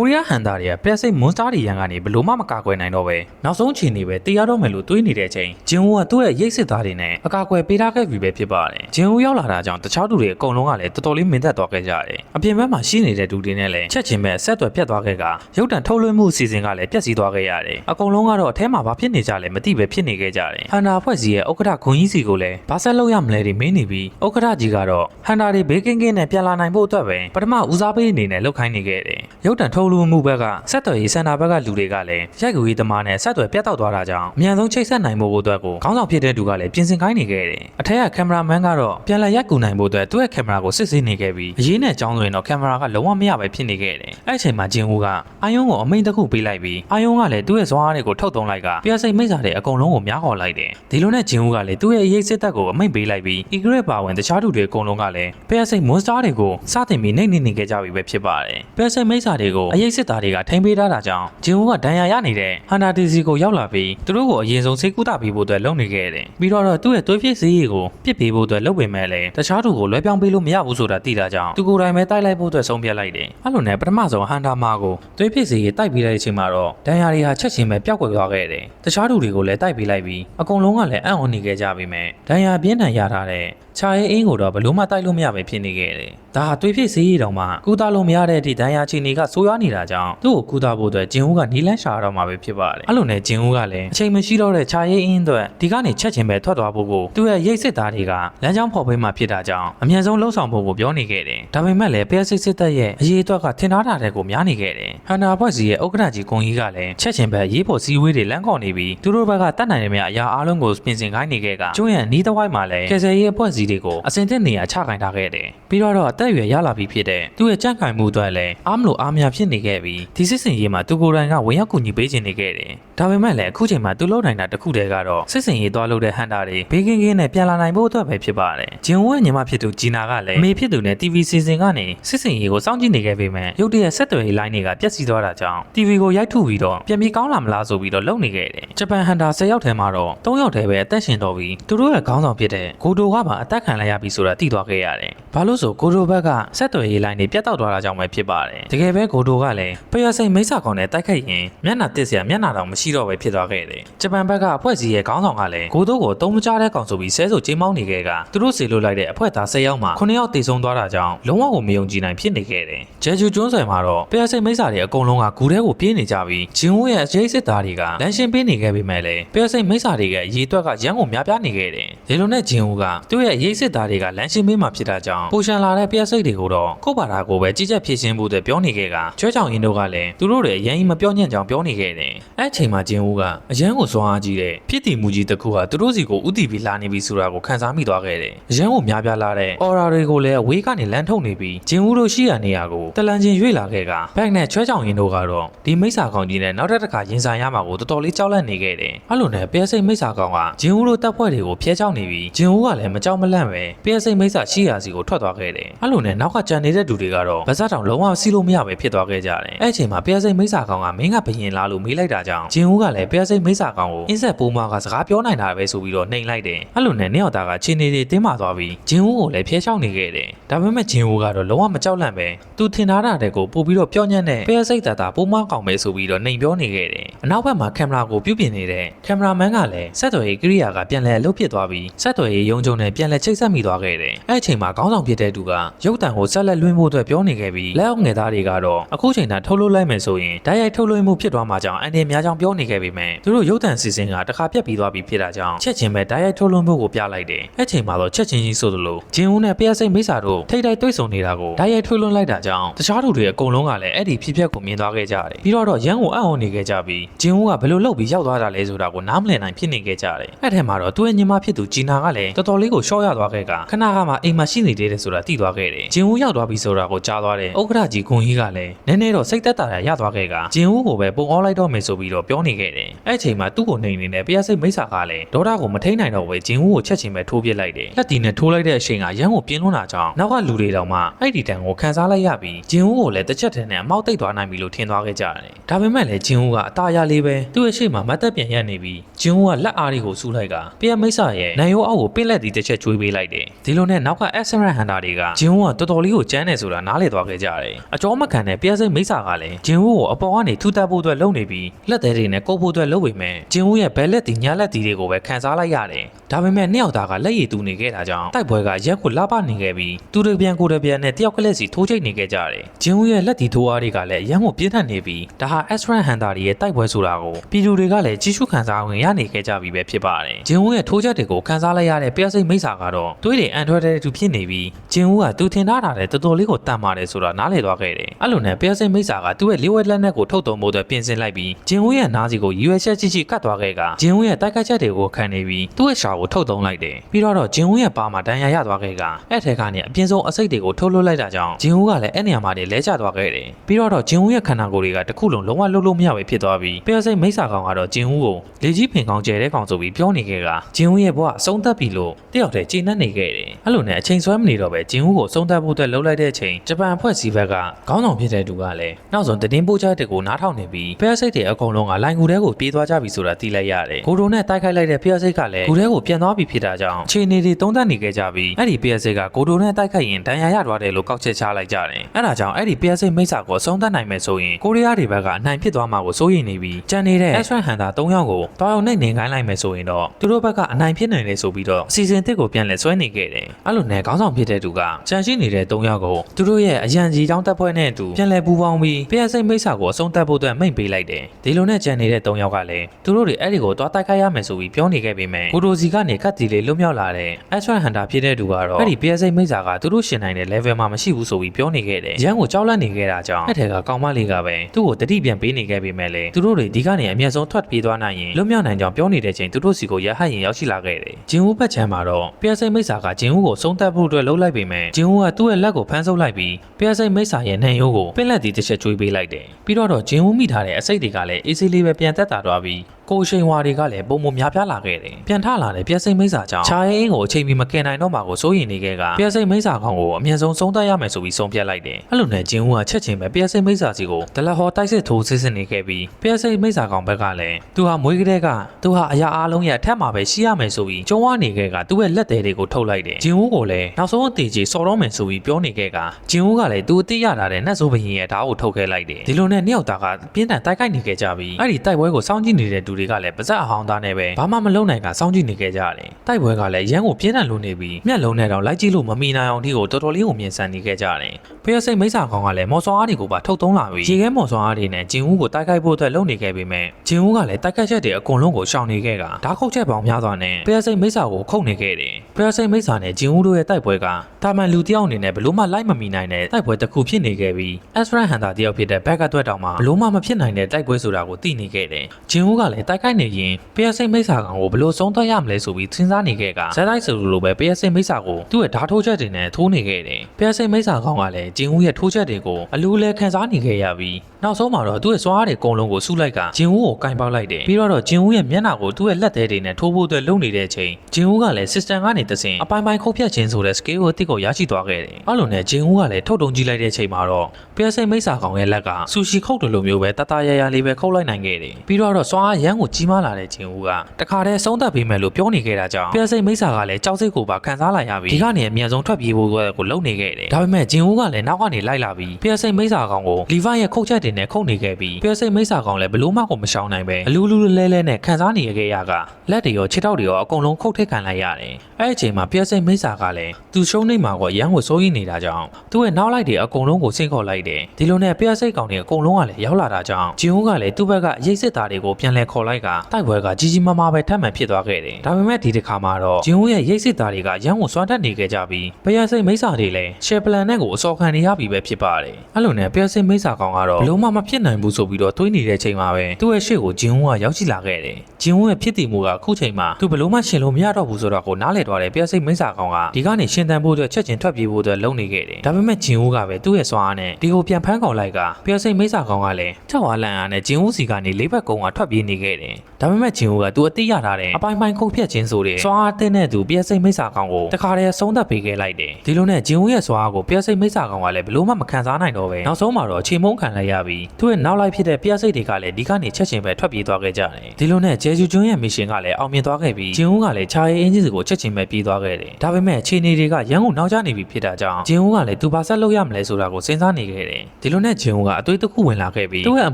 ကိုရီးယားဟန်တာတွေကပြက်စိတ်မွန်စတာတွေရန်ကနေဘလို့မှမကာကွယ်နိုင်တော့ပဲနောက်ဆုံးချိန်နေပဲတေးရတော့မယ်လို့တွေးနေတဲ့အချိန်ဂျင်ဝူကသူ့ရဲ့ရိတ်စစ်သားတွေနဲ့အကာအကွယ်ပေးထားခဲ့ပြီပဲဖြစ်ပါတယ်ဂျင်ဝူရောက်လာတာကြောင့်တခြားသူတွေအကုန်လုံးကလည်းတော်တော်လေးမင်းသက်သွားခဲ့ကြတယ်အပြင်ဘက်မှာရှိနေတဲ့သူတွေနဲ့လည်းချက်ချင်းပဲဆက်သွယ်ပြတ်သွားခဲ့ကရုတ်တံထုတ်လွှင့်မှုအစီအစဉ်ကလည်းပြက်စီးသွားခဲ့ရတယ်အကုန်လုံးကတော့အထဲမှာဘာဖြစ်နေကြလဲမသိပဲဖြစ်နေခဲ့ကြတယ်ဟန်တာအဖွဲ့စီရဲ့ဥက္ကဋ္ဌဂွန်ကြီးစီကိုလည်းဘာဆက်လုပ်ရမလဲတွေမင်းနေပြီးဥက္ကဋ္ဌကြီးကတော့ဟန်တာတွေဘေးကင်းကင်းနဲ့ပြန်လာနိုင်ဖို့အတွက်ပဲပထမဦးစားပေးအနေနဲ့လုပ်ခိုင်းနေခဲ့တယ်ရုတ်တံထုတ်လွှင့်မှုဘက်ကဆက်သွယ်ရေးစင်တာဘက်ကလူတွေကလည်းရိုက်ကူရေးသမားနဲ့ဆက်သွယ်ပြတ်တောက်သွားတာကြောင့်အမြန်ဆုံးချိတ်ဆက်နိုင်ဖို့အတွက်ကိုခေါင်းဆောင်ဖြစ်တဲ့သူကလည်းပြင်ဆင်ခိုင်းနေခဲ့တယ်အထက်ကကင်မရာမန်ကတော့ပြန်လည်ရိုက်ကူနိုင်ဖို့အတွက်သူ့ရဲ့ကင်မရာကိုစစ်ဆေးနေခဲ့ပြီးအရေးနဲ့ကြောင်းဆိုရင်တော့ကင်မရာကလုံးဝမရပဲဖြစ်နေခဲ့တယ်အဲ့အချိန်မှာဂျင်ဝူကအာယုံကိုအမိန်တစ်ခုပေးလိုက်ပြီးအာယုံကလည်းသူ့ရဲ့ဇွားတွေကိုထုတ်သုံးလိုက်ကပြစိတ်မိတ်စာတွေအကုန်လုံးကိုများခေါ်လိုက်တယ်ဒီလိုနဲ့ဂျင်ဝူကလည်းသူ့ရဲ့အရေးစစ်တပ်ကိုအမိန်ပေးလိုက်ပြီးအီဂရက်ပါဝင်တခြားသူတွေအကုန်လုံးကလည်းပြစိတ်မွန်စတာတွေကိုစတင်ပြီးနှိမ့်နေနေခဲ့ကြပြီပဲဖြစ်ပါတယ်ပြစိတ်မိတ်စာတွေကိုအရေးစစ်သားတွေကထိမ့်ပေးထားတာကြောင့်ဂျင်ဝူကဒဏ်ရာရနေတဲ့ဟန်နာတီစီကိုရောက်လာပြီးသူတို့ကိုအရင်ဆုံးစိတ်ကူးတာပေးဖို့အတွက်လုပ်နေခဲ့တယ်ပြီးတော့သူ့ရဲ့သွေးဖြစ်စည်းရည်ကိုပြစ်ပေးဖို့အတွက်လုပ်ပေမဲ့လည်းတခြားသူကိုလွှဲပြောင်းပေးလို့မရဘူးဆိုတာသိတာကြောင့်သူကိုယ်တိုင်ပဲတိုက်လိုက်ဖို့အတွက်ဆုံးဖြတ်လိုက်တယ်အဲ့လိုနဲ့ပထမဆုံးဟန်တာမာကိုသွေးဖြစ်စည်းရည်တိုက်ပေးလိုက်တဲ့အချိန်မှာတော့ဒဏ်ရာတွေဟာချက်ချင်းပဲပျောက်ကွယ်သွားခဲ့တယ်တခြားသူတွေကိုလည်းတိုက်ပေးလိုက်ပြီးအကုန်လုံးကလည်းအံ့ဩနေခဲ့ကြပြီမဲ့ဒဏ်ရာပြင်းထန်ရထားတဲ့ ခြာရဲအင်းကိုတော့ဘလို့မှတိုက်လို့မရပဲဖြစ်နေခဲ့တယ်ဒါဟာသွေးဖြစ်စည်းရည်တောင်မှကူတာလို့မရတဲ့အထိဒဏ်ရာအခြေအနေကဆိုးရွားနေတာကြောင့်သူ့ကိုကူတာဖို့အတွက်ဂျင်ဦးကနီလန်းရှာတော့မှာပဲဖြစ်ပါတယ်အဲ့လိုနဲ့ဂျင်ဦးကလည်းအချိန်မရှိတော့တဲ့ခြာရဲအင်းအတွက်ဒီကနေချက်ချင်းပဲထွက်သွားဖို့ကိုသူ့ရဲ့ရိတ်စစ်သားတွေကလမ်းကြောင်းဖော်ပေးမှဖြစ်တာကြောင့်အမြန်ဆုံးလှုပ်ဆောင်ဖို့ကိုပြောနေခဲ့တယ်ဒါပေမဲ့လည်းဖျက်စစ်စစ်တပ်ရဲ့အရေးအတွက်ကထင်ထားတာတဲ့ကိုများနေခဲ့တယ်ဟန်နာဖွဲ့စီရဲ့ဥက္ကဋ္ဌကြီးဂုံကြီးကလည်းချက်ချင်းပဲရေးဖို့စီဝေးတွေလမ်းခေါ်နေပြီးသူတို့ဘက်ကတတ်နိုင်တဲ့မြအရာအားလုံးကိုပြင်ဆင်ခိုင်းနေခဲ့ကကျွန်းရဲ့နီးတစ်ဝိုက်မှာလည်းကယ်ဆယ်ရေးအဖွဲ့အစည်းတွေကိုအစင်သက်နေရာချခိုင်းထားခဲ့တယ်ပြီးတော့တော့အသက်အရွယ်ရလာပြီးဖြစ်တဲ့သူ့ရဲ့ကြန့်ခိုင်မှုအတွက်လည်းအားမလို့အားမရဖြစ်နေခဲ့ပြီးဒီစစ်စင်ရေးမှာသူကိုယ်တိုင်ကဝင်ရောက်ကူညီပေးခြင်းနေခဲ့တယ်ဒါပေမဲ့လည်းအခုချိန်မှာသူလှုပ်နိုင်တာတစ်ခုတည်းကတော့စစ်စင်ရေးသွားလို့တဲ့ဟန်တာတွေဘေးကင်းကင်းနဲ့ပြန်လာနိုင်ဖို့အတွက်ပဲဖြစ်ပါတယ်ဂျင်ဝဲညီမဖြစ်သူဂျီနာကလည်းအမေဖြစ်သူနဲ့ TV စီစဉ်ကနေစစ်စင်ရေးကိုစောင့်ကြည့်နေခဲ့ပေမဲ့ရုတ်တရက်ဆက်သွယ်ရေးလိုင်းတွေကပြတ်စီသွားတာကြောင့် TV ကိုရိုက်ထုတ်ပြီးတော့ပြန်ပြီးကောင်းလာမလားဆိုပြီးတော့လုပ်နေခဲ့တယ်ဂျပန်ဟန်တာ10ယောက်ထဲမှာတော့3ယောက်ထဲပဲအသက်ရှင်တော့ပြီးသူတို့ရဲ့ခေါင်းဆောင်ဖြစ်တဲ့ဂိုတိုကပါအသက်ခံလိုက်ရပြီဆိုတာသိသွားခဲ့ရတယ်ဘာလို့ဆိုဂိုတိုဘက်ကဆက်သွယ်ရေးလိုင်းတွေပြတ်တောက်သွားတာကြောင့်ပဲဖြစ်ပါတယ်တကယ်ပဲဂိုတိုကလည်းဖျက်စိတ်မိတ်ဆာကောင်နဲ့တိုက်ခိုက်ရင်မျက်နှာတစ်စရာမျက်နှာတောင်မရှိတော့ပဲဖြစ်သွားခဲ့တယ်ဂျပန်ဘက်ကအဖွဲ့အစည်းရဲ့ခေါင်းဆောင်ကလည်းဂိုတိုကိုတုံးမချတဲ့ကောင်ဆိုပြီးဆဲဆိုချိန်မောင်းနေခဲ့ကသူတို့စီလို့လိုက်တဲ့အဖွဲ့သား10ယောက်မှာ9ယောက်တေဆုံးသွားတာကြောင့်လုံးဝကိုမယုံကြည်နိုင်ဖြစ်နေခဲ့တယ်ဂျေဂျူကျွန်းဆွယ်မှာတော့ဖျက်စိတ်မိတ်ဆာတွေအကုန်လုံးကဂူထဲကိုပြေးနေကြပြီးဂျင်ဝိုရဲ့အကျိစစ်သားတွေကလမ်းရှင်းပေးနေခဲ့ပေမဲ့လည်းဖျက်စိတ်မိတ်ဆာတွေရဲ့ရေတွက်ကရန်ကုန်များပြားနေခဲ့တယ်ဒီလိုနဲ့ဂျင်ဝိုကသူ့ရဲ့ရေးစစ်သားတွေကလမ်းရှင်းပေးမှဖြစ်တာကြောင့်ပူရှန်လာတဲ့ဖျက်စိတ်တွေကိုတော့ကိုယ့်ဘာသာကိုပဲကြည်ချက်ဖြည့်ရှင်းဖို့အတွက်ပြောနေခဲ့ကကျွဲချောင်ရင်တို့ကလည်းသူတို့တွေအရင်မပြောညံ့ကြောင်ပြောနေခဲ့တယ်အဲ့အချိန်မှာဂျင်ဝိုကအရန်ကိုစွမ်းအားကြီးတဲ့ဖြစ်တည်မှုကြီးတစ်ခုဟာသူတို့စီကိုဥတီပြီးလာနေပြီဆိုတာကိုခန်းစားမိသွားခဲ့တယ်အရန်ကိုများပြားလာတဲ့အော်ရာတွေကိုလည်းအဝေးကနေလမ်းထုတ်နေပြီးဂျင်ဝိုတို့ရှိရနေရကိုတလန်ချင်းရွေ့လာခဲ့ကဘက်နဲ့ချွဲချောင်ရင်တို့ကတော့ဒီမိစ္ဆာကောင်ကြီးနဲ့နောက်တစ်ခါရင်ဆိုင်ရမှာကိုတော်တော်လေးကြောက်လန့်နေခဲ့တယ်အဲ့လိုနဲ့ပဲစိတ်မိစ္ဆာကောင်ကဂျင်ဝိုတို့တပ်ဖွဲ့တွေကိုဖျဲချောက်နေပြီးဂျင်ဝိုကလည်းမကြောက်မလန့်ပဲပဲစိတ်မိစ္ဆာရှိရာစီကိုထွက်သွားခဲ့တယ်အဲ့လိုနဲ့နောက်ကကြံနေတဲ့သူတွေကတော့ဗဇက်တောင်လုံးဝစီးလို့မရပဲဖြစ်သွားခဲ့ကြတယ်အဲ့အချိန်မှာပဲစိတ်မိစ္ဆာကောင်ကမင်းကဘယင်လာလို့မေးလိုက်တာကြောင့်ဂျင်ဝိုကလည်းပဲစိတ်မိစ္ဆာကောင်ကိုအင်းဆက်ပိုးမကစကားပြောနိုင်တာပဲဆိုပြီးတော့နှိမ်လိုက်တယ်အဲ့လိုနဲ့နေအောင်တာကချင်းနေတွေတင်းမာသွားပြီးဂျင်ဝိုကိုလည်းဖျဲချောက်နေခဲ့တယ်ဒါပေမဲ့ဂျင်ဝိုကတော့လုံးဝမကြောက်လန့်ပဲသူထင်ထားတာတဲ့ကိုပို့ပြီးတော့ပြောညံ့တဲ့ပဲစိတ်တာတာပိုးမကောင်ပဲဆိုပြီးတော့နှိမ်ပြောနေခဲ့တယ်အနောက်ဘက်မှာကင်မရာကိုပြုပြင်နေတဲ့ကင်မရာမန်ကလည်းဆက်သွယ်ရေးကိရိယာကပြန်လည်အလုပ်ဖြစ်သွားပြီးဆက်သွယ်ရေးရုံးချုံနဲ့ပြန်လည်ချိတ်ဆက်မိသွားခဲ့တယ်အဲ့အချိန်မှာခေါင်းဆောင်ဖြစ်တဲ့သူကရုပ်တံကိုဆက်လက်လွှင့်ဖို့အတွက်ပြောနေခဲ့ပြီးလက်အောက်ငယ်သားတွေကတော့အခုချိန်သာထုတ်လွှတ်လိုက်မယ်ဆိုရင်ဓာတ်ရိုက်ထုတ်လွှင့်မှုဖြစ်သွားမှာကြောင့်အန်ဒီများကြောင့်ပြောနေခဲ့ပေမဲ့သူတို့ရုပ်တံစီစဉ်ကတစ်ခါပြတ်ပြီးသွားပြီးဖြစ်တာကြောင့်ချက်ချင်းပဲဓာတ်ရိုက်ထုတ်လွှင့်မှုကိုပြလိုက်တယ်အဲ့ချိန်မှာတော့ချက်ချင်းကြီးဆိုသလိုဂျင်ဦးနဲ့ဖျက်စိတ်မိစ္ဆာတို့ထိတ်တိုက်တွေ့ဆုံနေတာကိုဓာတ်ရိုက်ထုတ်လွှင့်လိုက်တာကြောင့်တခြားသူတွေအကုန်လုံးကလည်းအဲ့ဒီဖြစ်ပျက်ကိုမြင်သွားခဲ့ကြတယ်ပြီးတော့တော့ရန်ကိုအံ့ဩနေခဲ့ကြပြီးဂျင်ဦးကဘယ်လိုလုပ်ပြီးရောက်သွားတာလဲဆိုတာကိုနားမလည်နိုင်ဖြစ်နေခဲ့ကြတယ်အဲ့ထက်မှာတော့သူ့ရဲ့ညီမဖြစ်သူဂျီနာကလည်းတော်တော်လေးကိုရှော့ရသွားခဲ့ကခဏကမှအိမ်မှာရှိနေသေးတယ်ဆိုတာသိသွားခဲ့တယ်ဂျင်ဦးရောက်သွားပြီဆိုတာကိုကြားသွားတယ်ဥက္ကဋ္ဌကြီးဂွန်ကြီးကလည်းနည်းနည်းတော့စိတ်သက်သာရရသွားခဲ့ကဂျင်ဦးကိုပဲပုံအောလိုက်တော့မယ်ဆိုပြီးတော့ပြောနေခဲ့တယ်အဲ့အချိန်မှာသူ့ကိုနှိမ်နေတဲ့ပြရစိတ်မိစ္ဆာကလည်းဒေါတာကိုမထိန်နိုင်တော့ပဲဂျင်ဦးကိုချက်ချင်းပဲထိုးပစ်လိုက်တယ်လက်တီနဲ့ထိုးလိုက်တဲ့အချိန်ကရန်ကိုပြင်းလွန်းတာကြောင့်နောက်ကလူတွေတောင်မှအဲ့ဒီတန်ကိုခံစားလိုက်ရပြီးဂျင်ဦးကိုလည်းတစ်ချက်တည်းနဲ့အမောက်တိတ်သွားနိုင်ပြီလို့ထင်သွားခဲ့ကြတယ်ဒါပေမဲ့လည်းဂျင်ဦးကအตาရလေးပဲသူ့ရဲ့ရှေ့မှာမတ်သက်ပြန်ရက်နေပြီးဂျင်ဦးကလက်အားတွေကိုစူးလိုက်ကပြရမိစ္ဆာရဲ့နိုင်ရိုးအောက်ကိုပင့်လက်တီတစ်ချက်ကျွေးပေးလိုက်တယ်ဒီလိုနဲ့နောက်က Excellent Hunter တွေကဂျင်ဝူကတော်တော်လေးကိုကြမ်းနေဆိုတာနားလည်သွားခဲ့ကြတယ်အကျောမခံတဲ့ပြည့်စိတ်မိစ္ဆာကလည်းဂျင်ဝူကိုအပေါ်ကနေထူတပ်ဖို့အတွက်လုပ်နေပြီးလက်သေးတွေနဲ့ကုတ်ဖို့အတွက်လုပ်ပေမဲ့ဂျင်ဝူရဲ့ဘဲလက်တီညာလက်တီတွေကိုပဲခံစားလိုက်ရတယ်ဒါပေမဲ့နှစ်ယောက်သားကလက်ရည်တူနေခဲ့တာကြောင့်တိုက်ပွဲကရက်ကိုလှပနေခဲ့ပြီးသူတို့ပြန်ကိုယ်တပြန်နဲ့တယောက်ကလေးစီထိုးချိတ်နေခဲ့ကြတယ်ဂျင်ဝူရဲ့လက်တီထိုးအားတွေကလည်းရမ်းကိုပြင်းထန်နေပြီးဒါဟာ Excellent Hunter တွေရဲ့တိုက်ပွဲဆိုတာကိုပြည်သူတွေကလည်းကြီးစုခံစားဝင်ရနေခဲ့ကြပြီပဲဖြစ်ပါတယ်ဂျင်ဝူရဲ့ထိုးချက်တွေကိုခံစားလိုက်ရတဲ့ပြည့်စိတ်မိစ္ဆာကတော့တွေးတွေအန်ထွက်တဲ့သူဖြစ်နေပြီးဂျင်ဝူကသူထင်ထားတာတဲ့တော်တော်လေးကိုတတ်ပါတယ်ဆိုတာနားလည်သွားခဲ့တယ်အဲ့လိုနဲ့ပြည့်စိတ်မိစ္ဆာကသူ့ရဲ့လေးဝက်လက်နက်ကိုထုတ်တော်မူတဲ့ပြင်ဆင်လိုက်ပြီးဂျင်ဝူရဲ့နားစီကိုရွေချက်ချစ်ချစ်ကတ်သွားခဲ့ကဂျင်ဝူရဲ့တိုက်ခိုက်ချက်တွေကိုခံနေပြီးသူ့ရဲ့ရှာကိုထုတ်သုံးလိုက်တယ်ပြီးတော့ဂျင်ဝူရဲ့ပါမှာဒဏ်ရာရသွားခဲ့ကအဲ့ထဲကနေအပြင်းဆုံးအစိတ်တွေကိုထုတ်လွှတ်လိုက်တာကြောင့်ဂျင်ဝူကလည်းအဲ့နေရာမှာနေလဲကျသွားခဲ့တယ်ပြီးတော့ဂျင်ဝူရဲ့ခန္ဓာကိုယ်တွေကတစ်ခုလုံးလုံးဝလှုပ်လို့မရပဲဖြစ်သွားပြီးပြည့်စိတ်မိစ္ဆာကောင်ကတော့ဂျင်ဝူကိုလေကြီးဖင်ကောင်ကျဲတဲ့ကောင်ဆိုပြီးပြောနေခဲ့ကဂျင်ဝူရဲ့ဘဝအဆုံးသတ်ပြီလို့တယောက်တည်းကျေနပ်နေခဲ့တယ်အဲ့လိုနဲ့အချိန်ဆွဲမနေတော့ပဲဂျင်ဝူကိုအဆုံးသတ်ဖို့အတွက်လှုပ်လိုက်တဲ့အချိန်ဂျပန်အဖွဲ့စီဘက်ကခေါင်းဆောင်ဖြစ်တဲ့သူကလည်းနောက်ဆုံးတည်င်းပို့ချတဲ့ကိုနားထောင်နေပြီးပြည့်စိတ်တွေအကုန်လုံးကလိုင်ကူတဲကိုပြေးသွားကြပြီဆိုတာသိလိုက်ရတယ်ကိုရိုနဲ့တိုက်ခိုက်လိုက်တဲ့ပြည့်စိတ်ကလည်းကူတဲကိုပြန်သွားပြီဖြစ်တာကြောင့်ခြေနေတွေတုံးသက်နေခဲ့ကြပြီးအဲ့ဒီပြည့်စိတ်ကကိုရိုနဲ့တိုက်ခိုက်ရင်ဒဏ်ရာရသွားတယ်လို့ကောက်ချက်ချလိုက်ကြတယ်အဲ့ဒါကြောင့်အဲ့ဒီပြည့်စိတ်မိစ္ဆာကိုအဆုံးသတ်နိုင်မယ်ဆိုရင်ကိုရီးယားတွေဘက်ကအနိုင်ဖြစ်သွားမှာကိုစိုးရိမ်နေပြီးကြံနေတဲ့ Extra Hunter 3ယောက်ကိုတောင်အောင်နဲ့နေခိုင်းလိုက်မယ်ဆိုရင်တော့သူတို့ဘက်ကအနိုင်ဖြစ်နိုင်တယ်ဆိုပြီးတော့အစီအစဉ်တစ်ကိုပြန်လဲဆွဲနေခဲ့တယ်အဲ့လိုနဲ့ခေါင်းဆောင်ဖြစ်တဲ့သူကကြံရှိနေတဲ့3ယောက်ကိုသူတို့ရဲ့အရန်ကြီးတောင်းတပ်ဖွဲ့နဲ့အတူပြန်လဲပူးပေါင်းပြီးပြည့်စိတ်မိစ္ဆာကိုအဆုံးသတ်ဖို့အတွက်မိန့်ပေးလိုက်တယ်ဒီလိုနဲ့ကြံနေတဲ့3ယောက်ကလည်းသူတို့တွေအဲ့ဒီကိုသွားတိုက်ခိုက်ရမယ်ဆိုပြီးပြောနေခဲ့ပေမဲ့ကိုရိုစီကနေကတ်တီလေးလွတ်မြောက်လာတဲ့ Extra Hunter ဖြစ်တဲ့သူကတော့အဲ့ဒီပြည့်စိတ်မိစ္ဆာကသူတို့ရှင်နိုင်တဲ့ level မှာမရှိဘူးဆိုပြီးပြောနေခဲ့တယ်ရန်ကိုကြောက်လန့်နေခဲ့တာကြောင့်အဲ့ထဲကကောင်မလေးကပဲသူ့ကိုတတိပြန်ပေးနေခဲ့ပေမဲ့လေသူတို့တွေဒီကနေအမျက်ဆုံးထွက်ပြေးသွားနိုင်ရင်လွတ်မြောက်နိုင်ကြောင်းပြောနေတဲ့ချိန်သူတို့စီကိုရဟတ်ရင်ရောက်ရှိလာခဲ့တယ်ဂျင်ဦးဘက်ချမ်းမှာတော့ပြည့်စိတ်မိစ္ဆာကဂျင်ဦးကိုဆုံးသက်ဖို့အတွက်လှုပ်လိုက်ပေမဲ့ဂျင်ဦးကသူ့ရဲ့လက်ကိုဖမ်းဆုပ်လိုက်ပြီးပြည့်စိတ်မိစ္ဆာရဲ့နှံရိုးကိုပင့်လက်တီတစ်ချက်ကျွေးပေးလိုက်တယ်ပြီးတော့ဂျင်ဦးမိထားတဲ့အစိတ်တွေကလည်းအေးဆေးလေးပဲပြန်တက်တာသွားပြီး ကိုရှိန်ဝါတွေကလည်းပုံမများပြားလာခဲ့တယ်။ပြန်ထလာတဲ့ပြက်စိတ်မိစ္ဆာကြောင့်ချာရဲအင်းကိုအချိန်မီမကင်နိုင်တော့မှကိုစိုးရိမ်နေခဲ့ကပြက်စိတ်မိစ္ဆာကောင်ကိုအမြင့်ဆုံးဆုံးသက်ရမယ်ဆိုပြီးဆုံးဖြတ်လိုက်တယ်။အဲ့လိုနဲ့ဂျင်းဦးကချက်ချင်းပဲပြက်စိတ်မိစ္ဆာစီကိုဒလဟောတိုက်စစ်ထိုးစစ်စစ်နေခဲ့ပြီးပြက်စိတ်မိစ္ဆာကောင်ဘက်ကလည်းသူဟာမွေးကလေးကသူဟာအရာအားလုံးရဲ့အထက်မှာပဲရှိရမယ်ဆိုပြီးကျုံးဝနေခဲ့ကသူ့ရဲ့လက်သေးတွေကိုထုတ်လိုက်တယ်။ဂျင်းဦးကိုလည်းနောက်ဆုံးအသေးကြီးစော်တော့မယ်ဆိုပြီးပြောနေခဲ့ကဂျင်းဦးကလည်းသူအသိရတာတဲ့နတ်ဆိုးဘရင်ရဲ့ဓာတ်ကိုထုတ်ခဲ့လိုက်တယ်။ဒီလိုနဲ့နှစ်ယောက်သားကပြင်းထန်တိုက်ခိုက်နေခဲ့ကြပြီးအဲ့ဒီတိုက်ပွဲကိုစောင့်ကြည့်နေတဲ့သူတွေကလည်းပါဇက်အဟောင်းသားနဲ့ပဲဘာမှမလုပ်နိုင်ကစောင့်ကြည့်နေခဲ့ကြတယ်။တိုက်ပွဲကလည်းရန်ကိုပြင်းထန်လို့နေပြီးမျက်လုံးနဲ့တော့လိုက်ကြည့်လို့မမီနိုင်အောင်ဒီကိုတော်တော်လေးကိုမြင်ဆန်နေခဲ့ကြတယ်။ဖျက်စိတ်မိစ္ဆာကောင်ကလည်းမော်စောအားတွေကိုပါထုတ်သုံးလာပြီးရေခဲမော်စောအားတွေနဲ့ဂျင်ဦးကိုတိုက်ခိုက်ဖို့အတွက်လုပ်နေခဲ့ပေမဲ့ဂျင်ဦးကလည်းတိုက်ခိုက်ချက်တွေအကုန်လုံးကိုရှောင်နေခဲ့ကဓာတ်ခုတ်ချက်ပေါင်းများစွာနဲ့ဖျက်စိတ်မိစ္ဆာကိုခုတ်နေခဲ့တယ်။ဖျက်စိတ်မိစ္ဆာနဲ့ဂျင်ဦးတို့ရဲ့တိုက်ပွဲကတာမန်လူတယောက်အနေနဲ့ဘလို့မှလိုက်မမီနိုင်တဲ့တိုက်ပွဲတစ်ခုဖြစ်နေခဲ့ပြီး Ezra Hunter တယောက်ဖြစ်တဲ့ဘက်ကတွက်တောင်မှဘလို့မှမဖြစ်နိုင်တဲ့တိုက်ပွဲဆိုတာကိုသိနေခဲ့တယ်။ဂျင်ဦးကလည်းတိုက်ခိုက်နေရင်ဖျက်စိတ်မိစ္ဆာကောင်ကိုဘလို့ဆုံးသက်ရမလဲဆိုပြီးစဉ်းစားနေခဲ့ကဇက်တိုက်ဆိုလိုပဲဖျက်စိတ်မိစ္ဆာကိုသူ့ရဲ့ဓာတ်ထိုးချက်တွေနဲ့ထိုးနေခဲ့တယ်။ဖျက်စိတ်မိစ္ဆာကောင်ကလည်းဂျင်ဦးရဲ့ထိုးချက်တွေကိုအလူလဲခံစားနေခဲ့ရပြီးနောက်ဆုံးမှာတော့သူ့ရဲ့စွားတွေအကုန်လုံးကိုစုလိုက်ကဂျင်ဦးကိုကင်ပေါက်လိုက်တယ်။ပြီးတော့ဂျင်ဦးရဲ့မျက်နှာကိုသူ့ရဲ့လက်သေးတွေနဲ့ထိုးဖို့အတွက်လုပ်နေတဲ့အချိန်ဂျင်ဦးကလည်း system ကနေတဆင်အပိုင်းပိုင်းခုတ်ဖြတ်ခြင်းဆိုတဲ့ scale ကိုတစ်ကိုရရှိသွားခဲ့တယ်။အဲ့လိုနဲ့ဂျင်ဦးကလည်းထုတ်တုံကြည့်လိုက်တဲ့အချိန်မှာတော့ဖျက်စိတ်မိစ္ဆာကောင်ရဲ့လက်ကဆူရှီခုတ်တယ်လို့မျိုးပဲတတရရလေးပဲခုတ်လိုက်နိုင်ခဲ့တယ်။ပြီးတော့စွားရမ်းကိုကြီးမားလာတဲ့ဂျင်ဦးကတခါတည်းဆုံးသက်ပေးမယ်လို့ပြောနေခဲ့တာကြောင့်ဖျက်စိတ်မိစ္ဆာကလည်းကြောက်စိတ်ကိုပါခံစားလာရပြီးဒီကနေအမြန်ဆုံးထွက်ပြေးဖို့ကိုလုံနေခဲ့တယ်။ဒါပေမဲ့ဂျင်ဦးကလည်းနောက်ကနေလိုက်လာပြီးဖျက်စိတ်မိစ္ဆာကောင်ကိုလီဗိုင်ရဲ့ခုတ်ချက်တွေနဲ့ခုတ်နေခဲ့ပြီးဖျက်စိတ်မိစ္ဆာကောင်လည်းဘလို့မှကိုမရှောင်နိုင်ပဲအလူးလူးလဲလဲနဲ့ခံစားနေခဲ့ရကလက်တွေရောခြေထောက်တွေရောအကုန်လုံးခုတ်ထိတ်ခံလိုက်ရတယ်။အဲ့အချိန်မှာဖျက်စိတ်မိစ္ဆာကလည်းသူရှုံးနေမှာကိုရမ်းကိုစိုးရိမ်နေတာကြောင့်သူ့ရဲ့နောက်လိုက်တွေအကုန်လုံးကိုဆင့်ခေါ်လိုက်တယ်။ဒီလိုနဲ့ဖျက်စိတ်ကောင်တွေအကုန်လုံးကလည်းရောက်လာတာကြောင့်ဂျင်ဦးကလည်းသူ့ဘက်ကအရေးစစ်သားတွေကိုပြန်လဲခေါ်လိုက်ကတိုက်ပွဲကကြီးကြီးမားမားပဲထပ်မံဖြစ်သွားခဲ့တယ်။ဒါပေမဲ့ဒီတစ်ခါမှာတော့ဂျင်ဦးရဲ့ရိတ်စစ်သားတွေကရမ်းကိုစွမ်းတက်နေခဲ့ကြပြီးဖျက်စိတ်မိစ္ဆာတွေလည်းရှယ်ပလန်နဲ့ကိုအစော်ခံနေရပြီပဲဖြစ်ပါတယ်။အဲ့လိုနဲ့ဖျက်စိတ်မိစ္ဆာကောင်ကတော့ဘလို့မှမဖြစ်နိုင်ဘူးဆိုပြီးတော့တွေးနေတဲ့ချိန်မှာပဲသူ့ရဲ့ရှေ့ကိုဂျင်ဦးကရောက်ရှိလာခဲ့တယ်။ဂျင်ဦးရဲ့ဖြစ်တည်မှုကအခုချိန်မှာသူဘလို့မှရှင်လို့မရတော့ဘူးဆိုတော့ကိုနားလေသွားတဲ့ဖျက်စိတ်မိစ္ဆာကောင်ကဒီကနေရှင်တန်ဖို့အတွက်ချက်ချင်းထွက်ပြေးဖို့အတွက်လုံနေခဲ့တယ်။ဒါပေမဲ့ဂျင်ဦးကပဲသူ့ရဲ့စွမ်းအားနဲ့ဒီကိုပြန်ဖမ်းကောင်လိုက်ကဖျက်စိတ်မိစ္ဆာကောင်ကလည်းချက်ဝါလန်အားနဲ့ဂျင်ဦးစီကနေလေးဘက်ကုန်းကထွက်ပြေးနေခဲ့တယ်တယ်ဒါပေမဲ့ဂျင်ဦးကသူအတိရထားတဲ့အပိုင်ပိုင်ခုတ်ဖြတ်ခြင်းဆိုတဲ့စွာအားတဲ့တဲ့သူပြည့်စိတ်မိစ္ဆာကောင်ကိုတခါတည်းဆုံးသက်ပေးခဲ့လိုက်တယ်ဒီလိုနဲ့ဂျင်ဦးရဲ့စွာအားကိုပြည့်စိတ်မိစ္ဆာကောင်ကလည်းဘလို့မှမခံစားနိုင်တော့ပဲနောက်ဆုံးမှာတော့ချိန်မုန်းခံလိုက်ရပြီးသူ့ရဲ့နောက်လိုက်ဖြစ်တဲ့ပြည့်စိတ်တွေကလည်းဒီကနေချက်ချင်းပဲထွက်ပြေးသွားခဲ့ကြတယ်ဒီလိုနဲ့ဂျေဂျူကျွန်းရဲ့မစ်ရှင်ကလည်းအောင်မြင်သွားခဲ့ပြီးဂျင်ဦးကလည်းခြာရေးအင်ဂျင်စီကိုချက်ချင်းပဲပြေးသွားခဲ့တယ်ဒါပေမဲ့ခြေနေတွေကရန်ကုန်နောက်ကျနေပြီဖြစ်တာကြောင့်ဂျင်ဦးကလည်းသူဘာဆက်လုပ်ရမလဲဆိုတာကိုစဉ်းစားနေခဲ့တယ်ဒီလိုနဲ့ဂျင်ဦးကအသွေးတစ်ခုဝင်လာခဲ့ပြီးသူ့ရဲ့အ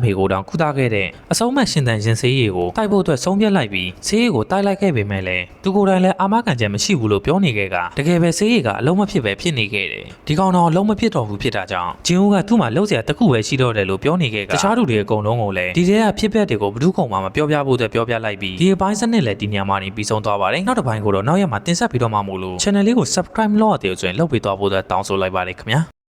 မေကိုတောင်ခုသားခဲ့တဲ့အဆုံးမဲ့ရှင်တန်ရင်ဆေးရည်ကိုတိုက်ဖို့အတွက်ဆုံးဖြတ်လိုက်ပြီးဆေးရည်ကိုတိုက်လိုက်ခဲ့ပေမဲ့လည်းသူကိုယ်တိုင်လည်းအာမခံချက်မရှိဘူးလို့ပြောနေခဲ့ကတကယ်ပဲဆေးရည်ကအလုံးမဖြစ်ပဲဖြစ်နေခဲ့တယ်ဒီကောင်တော့လုံးမဖြစ်တော့ဘူးဖြစ်တာကြောင့်ဂျင်ဦးကသူ့မှာလုံးစရာတစ်ခုပဲရှိတော့တယ်လို့ပြောနေခဲ့ကတခြားသူတွေအကုန်လုံးကိုလည်းဒီထဲကဖြစ်ပျက်တွေကိုဘယ်သူကောင်မှမပြောပြဖို့အတွက်ပြောပြလိုက်ပြီးဒီအပိုင်းစနစ်လည်းဒီညမှာနေပြီးဆုံးသွားပါတယ်နောက်တစ်ပိုင်းကိုတော့နောက်ရက်မှာတင်ဆက်ပြီးတော့မှမို့လို့ channel လေးကို subscribe လုပ်ရသေးတယ်ဆိုရင်လုပ်ပေးသွားဖို့အတွက်တောင်းဆိုလိုက်ပါတယ်ခင်ဗျာ